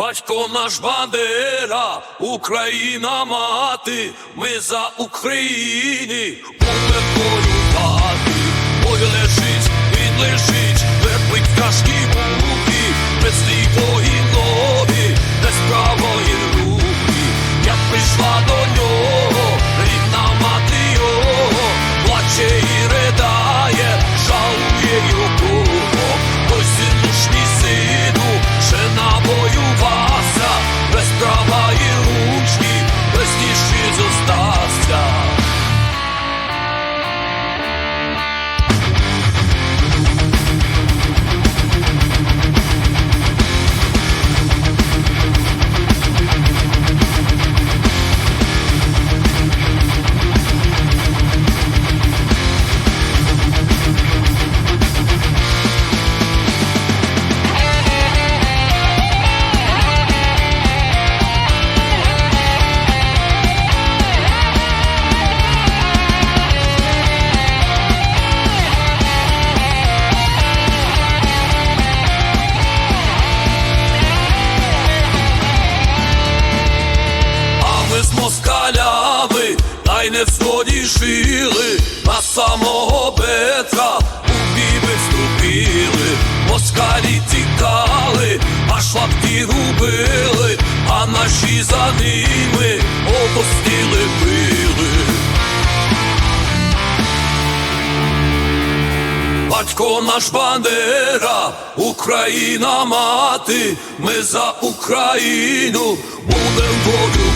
Батько наш Бандера, Україна мати, ми за Україні, будем воювати. Ой, москалями, та й не в сході жили, на самого Петра у бій виступили, москалі тікали, аж лапті губили, а наші за ними опустили били. Батько наш Бандера, Україна мати, ми за Україну будем мати.